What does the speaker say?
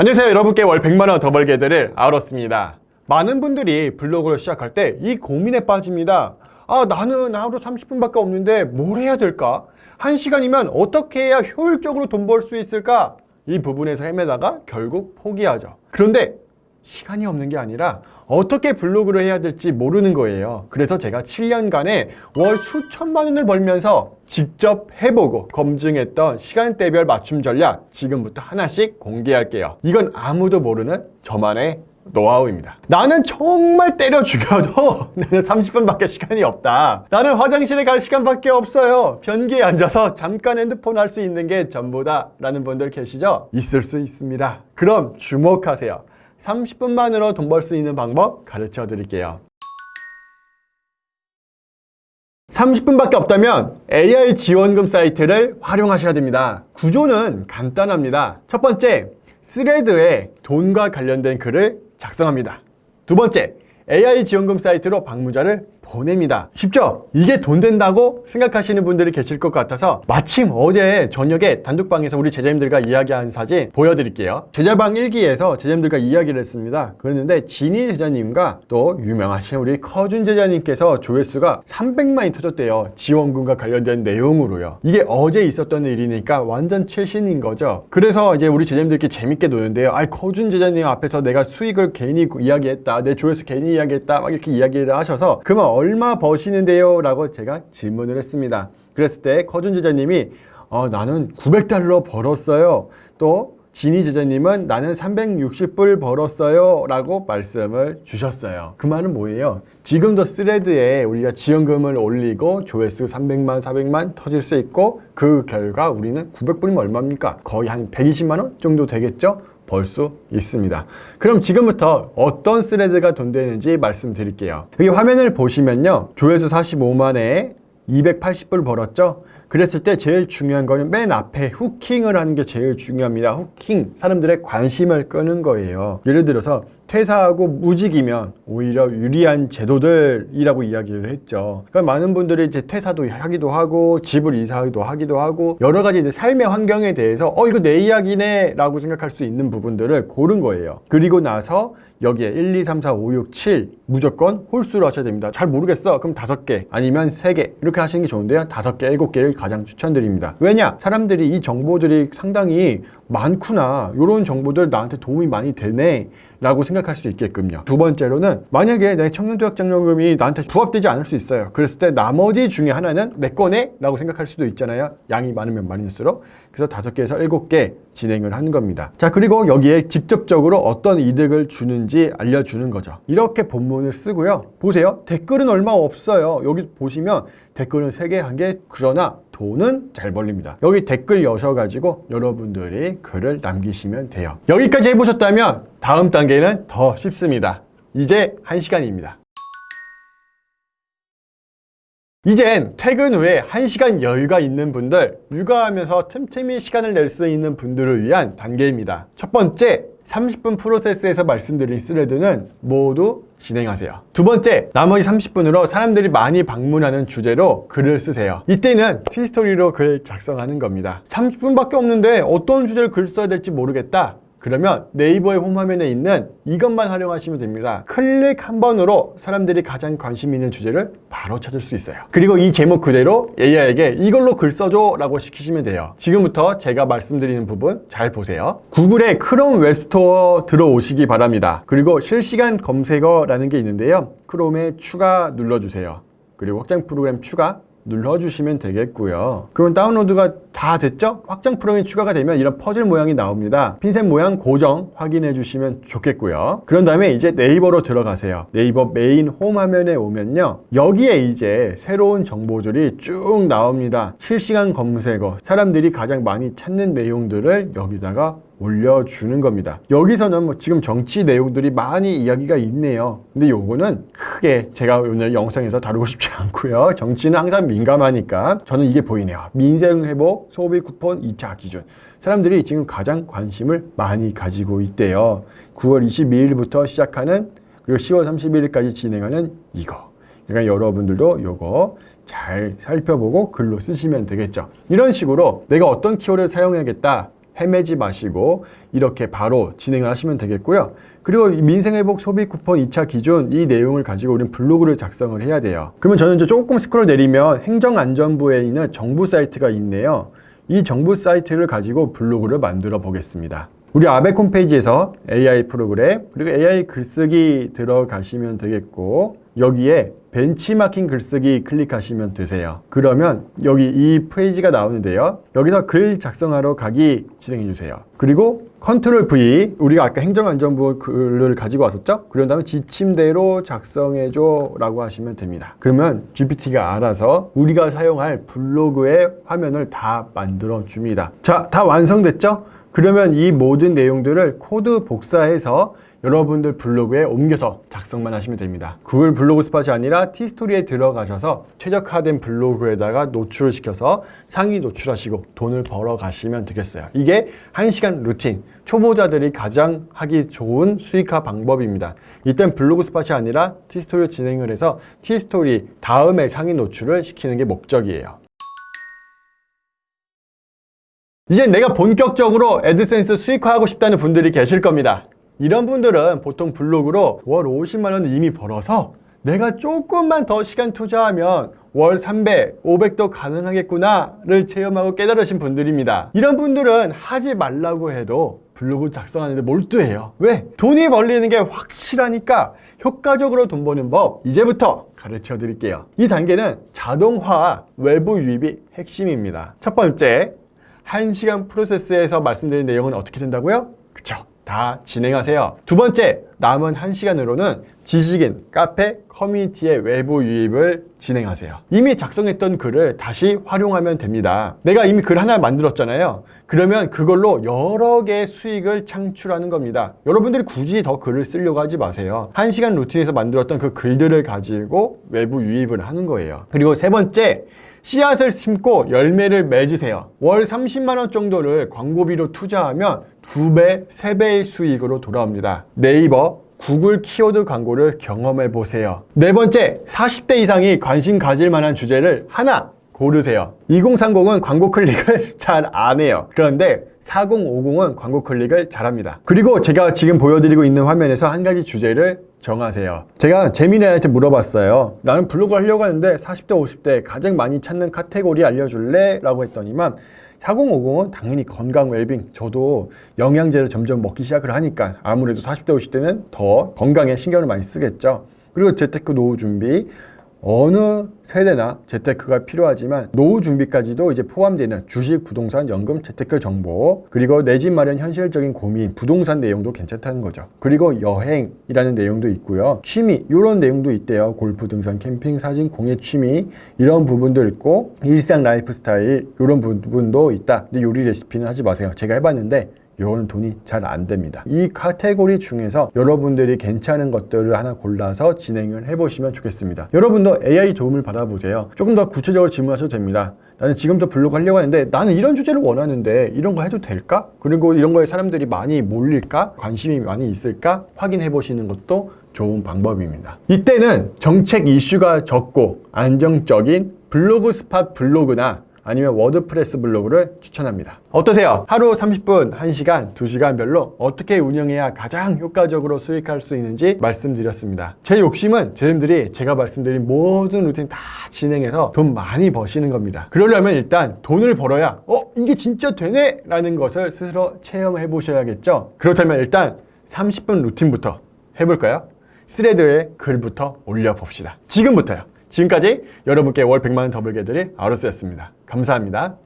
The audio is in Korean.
안녕하세요. 여러분께 월 100만원 더 벌게 되를 아울었습니다. 많은 분들이 블로그를 시작할 때 이 고민에 빠집니다. 아, 나는 하루 30분밖에 없는데 뭘 해야 될까? 한 시간이면 어떻게 해야 효율적으로 돈 벌 수 있을까? 이 부분에서 헤매다가 결국 포기하죠. 그런데 시간이 없는 게 아니라 어떻게 블로그를 해야 될지 모르는 거예요. 그래서 제가 7년간에 월 수천만 원을 벌면서 직접 해보고 검증했던 시간대별 맞춤 전략 지금부터 하나씩 공개할게요. 이건 아무도 모르는 저만의 노하우입니다. 나는 정말 때려 죽여도 나는 30분밖에 시간이 없다. 나는 화장실에 갈 시간밖에 없어요. 변기에 앉아서 잠깐 핸드폰 할 수 있는 게 전부다. 라는 분들 계시죠? 있을 수 있습니다. 그럼 주목하세요. 30분만으로 돈 벌 수 있는 방법 가르쳐 드릴게요. 30분밖에 없다면 AI 지원금 사이트를 활용하셔야 됩니다. 구조는 간단합니다. 첫 번째, 스레드에 돈과 관련된 글을 작성합니다. 두 번째, AI 지원금 사이트로 방문자를 보냅니다. 쉽죠? 이게 돈 된다고 생각하시는 분들이 계실 것 같아서 마침 어제 저녁에 단독방에서 우리 제자님들과 이야기한 사진 보여드릴게요. 제자방 1기에서 제자님들과 이야기를 했습니다. 그랬는데 진희 제자님과 또 유명하신 우리 커준 제자님께서 조회수가 300만이 터졌대요. 지원금과 관련된 내용으로요. 이게 어제 있었던 일이니까 완전 최신인 거죠. 그래서 이제 우리 제자님들끼리 재밌게 노는데요. 아이 커준 제자님 앞에서 내가 수익을 괜히 이야기했다. 내 조회수 괜히 이야기했다. 막 이렇게 이야기를 하셔서 그러면 얼마 버시는데요? 라고 제가 질문을 했습니다. 그랬을 때 커준 제자님이 어, 나는 900달러 벌었어요. 또 진희 제자님은 나는 360불 벌었어요. 라고 말씀을 주셨어요. 그 말은 뭐예요? 지금도 스레드에 우리가 지원금을 올리고 조회수 300만, 400만 터질 수 있고 그 결과 우리는 900불이면 얼마입니까? 거의 한 120만원 정도 되겠죠? 벌 수 있습니다. 그럼 지금부터 어떤 스레드가 돈 되는지 말씀드릴게요. 여기 화면을 보시면요. 조회수 45만에 280불 벌었죠? 그랬을 때 제일 중요한 거는 맨 앞에 후킹을 하는 게 제일 중요합니다. 후킹. 사람들의 관심을 끄는 거예요. 예를 들어서 퇴사하고 무직이면 오히려 유리한 제도들이라고 이야기를 했죠. 그러니까 많은 분들이 이제 퇴사도 하기도 하고 집을 이사하기도 하기도 하고 여러 가지 이제 삶의 환경에 대해서 어 이거 내 이야기네라고 생각할 수 있는 부분들을 고른 거예요. 그리고 나서 여기에 1, 2, 3, 4, 5, 6, 7 무조건 홀수로 하셔야 됩니다. 잘 모르겠어. 그럼 다섯 개 아니면 세 개 이렇게 하시는 게 좋은데요. 다섯 개, 일곱 개를 가장 추천드립니다. 왜냐? 사람들이 이 정보들이 상당히 많구나. 이런 정보들 나한테 도움이 많이 되네. 라고 생각할 수 있게끔요. 두 번째로는 만약에 내 청년도약장려금이 나한테 부합되지 않을 수 있어요. 그랬을 때 나머지 중에 하나는 내 거네? 라고 생각할 수도 있잖아요. 양이 많으면 많을수록. 그래서 다섯 개에서 일곱 개 진행을 하는 겁니다. 자, 그리고 여기에 직접적으로 어떤 이득을 주는지 알려주는 거죠. 이렇게 본문을 쓰고요. 보세요. 댓글은 얼마 없어요. 여기 보시면 댓글은 세 개, 한 개, 그러나 돈은 잘 벌립니다. 여기 댓글 여셔가지고 여러분들이 글을 남기시면 돼요. 여기까지 해보셨다면 다음 단계는 더 쉽습니다. 이제 한시간입니다 이젠 퇴근 후에 한시간 여유가 있는 분들, 육아하면서 틈틈이 시간을 낼 수 있는 분들을 위한 단계입니다. 첫 번째, 30분 프로세스에서 말씀드린 스레드는 모두 진행하세요. 두 번째, 나머지 30분으로 사람들이 많이 방문하는 주제로 글을 쓰세요. 이때는 티스토리로 글 작성하는 겁니다. 30분밖에 없는데 어떤 주제를 글 써야 될지 모르겠다. 그러면 네이버의 홈화면에 있는 이것만 활용하시면 됩니다. 클릭 한 번으로 사람들이 가장 관심 있는 주제를 바로 찾을 수 있어요. 그리고 이 제목 그대로 AI에게 이걸로 글 써줘 라고 시키시면 돼요. 지금부터 제가 말씀드리는 부분 잘 보세요. 구글의 크롬 웹스토어 들어오시기 바랍니다. 그리고 실시간 검색어라는 게 있는데요. 크롬에 추가 눌러주세요. 그리고 확장 프로그램 추가 눌러주시면 되겠고요. 그럼 다운로드가 다 됐죠? 확장 프로그램이 추가가 되면 이런 퍼즐 모양이 나옵니다. 핀셋 모양 고정 확인해 주시면 좋겠고요. 그런 다음에 이제 네이버로 들어가세요. 네이버 메인 홈 화면에 오면요. 여기에 이제 새로운 정보들이 쭉 나옵니다. 실시간 검색어, 사람들이 가장 많이 찾는 내용들을 여기다가 올려주는 겁니다. 여기서는 뭐 지금 정치 내용들이 많이 이야기가 있네요. 근데 요거는 크게 제가 오늘 영상에서 다루고 싶지 않고요. 정치는 항상 민감하니까 저는 이게 보이네요. 민생 회복, 소비 쿠폰 2차 기준. 사람들이 지금 가장 관심을 많이 가지고 있대요. 9월 22일부터 시작하는 그리고 10월 31일까지 진행하는 이거. 그러니까 여러분들도 요거 잘 살펴보고 글로 쓰시면 되겠죠. 이런 식으로 내가 어떤 키워드를 사용해야겠다 헤매지 마시고 이렇게 바로 진행을 하시면 되겠고요. 그리고 이 민생회복 소비 쿠폰 2차 기준 이 내용을 가지고 우리는 블로그를 작성을 해야 돼요. 그러면 저는 이제 조금 스크롤 내리면 행정안전부에 있는 정부 사이트가 있네요. 이 정부 사이트를 가지고 블로그를 만들어 보겠습니다. 우리 아베 홈페이지에서 AI 프로그램 그리고 AI 글쓰기 들어가시면 되겠고 여기에 벤치마킹 글쓰기 클릭하시면 되세요. 그러면 여기 이 페이지가 나오는데요. 여기서 글 작성하러 가기 진행해 주세요. 그리고 컨트롤 V 우리가 아까 행정안전부 글을 가지고 왔었죠? 그런 다음에 지침대로 작성해 줘 라고 하시면 됩니다. 그러면 GPT가 알아서 우리가 사용할 블로그의 화면을 다 만들어 줍니다. 자, 다 완성됐죠? 그러면 이 모든 내용들을 코드 복사해서 여러분들 블로그에 옮겨서 작성만 하시면 됩니다. 구글 블로그 스팟이 아니라 티스토리에 들어가셔서 최적화된 블로그에다가 노출을 시켜서 상위 노출하시고 돈을 벌어 가시면 되겠어요. 이게 1시간 루틴. 초보자들이 가장 하기 좋은 수익화 방법입니다. 이땐 블로그 스팟이 아니라 티스토리를 진행을 해서 티스토리 다음에 상위 노출을 시키는 게 목적이에요. 이제 내가 본격적으로 애드센스 수익화하고 싶다는 분들이 계실 겁니다. 이런 분들은 보통 블로그로 월 50만 원을 이미 벌어서 내가 조금만 더 시간 투자하면 월 300, 500도 가능하겠구나를 체험하고 깨달으신 분들입니다. 이런 분들은 하지 말라고 해도 블로그 작성하는데 몰두해요. 왜? 돈이 벌리는 게 확실하니까 효과적으로 돈 버는 법 이제부터 가르쳐 드릴게요. 이 단계는 자동화 외부 유입이 핵심입니다. 첫 번째, 1시간 프로세스에서 말씀드린 내용은 어떻게 된다고요? 그쵸. 다 진행하세요. 두 번째, 남은 1시간으로는 지식인, 카페, 커뮤니티의 외부 유입을 진행하세요. 이미 작성했던 글을 다시 활용하면 됩니다. 내가 이미 글 하나 만들었잖아요. 그러면 그걸로 여러 개의 수익을 창출하는 겁니다. 여러분들이 굳이 더 글을 쓰려고 하지 마세요. 1시간 루틴에서 만들었던 그 글들을 가지고 외부 유입을 하는 거예요. 그리고 세 번째, 씨앗을 심고 열매를 맺으세요. 월 30만 원 정도를 광고비로 투자하면 두 배, 세 배의 수익으로 돌아옵니다. 네이버, 구글 키워드 광고를 경험해 보세요. 네 번째, 40대 이상이 관심 가질 만한 주제를 하나 고르세요. 2030은 광고 클릭을 잘 안 해요. 그런데 4050은 광고 클릭을 잘합니다. 그리고 제가 지금 보여드리고 있는 화면에서 한 가지 주제를 정하세요. 제가 재민이한테 물어봤어요. 나는 블로그 하려고 하는데 40대, 50대 가장 많이 찾는 카테고리 알려줄래? 라고 했더니만 4050은 당연히 건강 웰빙. 저도 영양제를 점점 먹기 시작을 하니까 아무래도 40대, 50대는 더 건강에 신경을 많이 쓰겠죠. 그리고 재테크 노후 준비. 어느 세대나 재테크가 필요하지만 노후 준비까지도 이제 포함되는 주식, 부동산, 연금, 재테크 정보 그리고 내 집 마련 현실적인 고민, 부동산 내용도 괜찮다는 거죠. 그리고 여행이라는 내용도 있고요. 취미 이런 내용도 있대요. 골프, 등산, 캠핑, 사진, 공예 취미 이런 부분도 있고 일상 라이프 스타일 이런 부분도 있다. 근데 요리 레시피는 하지 마세요. 제가 해봤는데 이거는 돈이 잘 안 됩니다. 이 카테고리 중에서 여러분들이 괜찮은 것들을 하나 골라서 진행을 해보시면 좋겠습니다. 여러분도 AI 도움을 받아보세요. 조금 더 구체적으로 질문하셔도 됩니다. 나는 지금부터 블로그 하려고 하는데 나는 이런 주제를 원하는데 이런 거 해도 될까? 그리고 이런 거에 사람들이 많이 몰릴까? 관심이 많이 있을까? 확인해 보시는 것도 좋은 방법입니다. 이때는 정책 이슈가 적고 안정적인 블로그 스팟 블로그나 아니면 워드프레스 블로그를 추천합니다. 어떠세요? 하루 30분, 1시간, 2시간별로 어떻게 운영해야 가장 효과적으로 수익할 수 있는지 말씀드렸습니다. 제 욕심은 제님들이 제가 말씀드린 모든 루틴 다 진행해서 돈 많이 버시는 겁니다. 그러려면 일단 돈을 벌어야 어? 이게 진짜 되네? 라는 것을 스스로 체험해 보셔야겠죠? 그렇다면 일단 30분 루틴부터 해볼까요? 스레드에 글부터 올려봅시다. 지금부터요. 지금까지 여러분께 월 100만 원 더 벌게 해드릴 아로스였습니다. 감사합니다.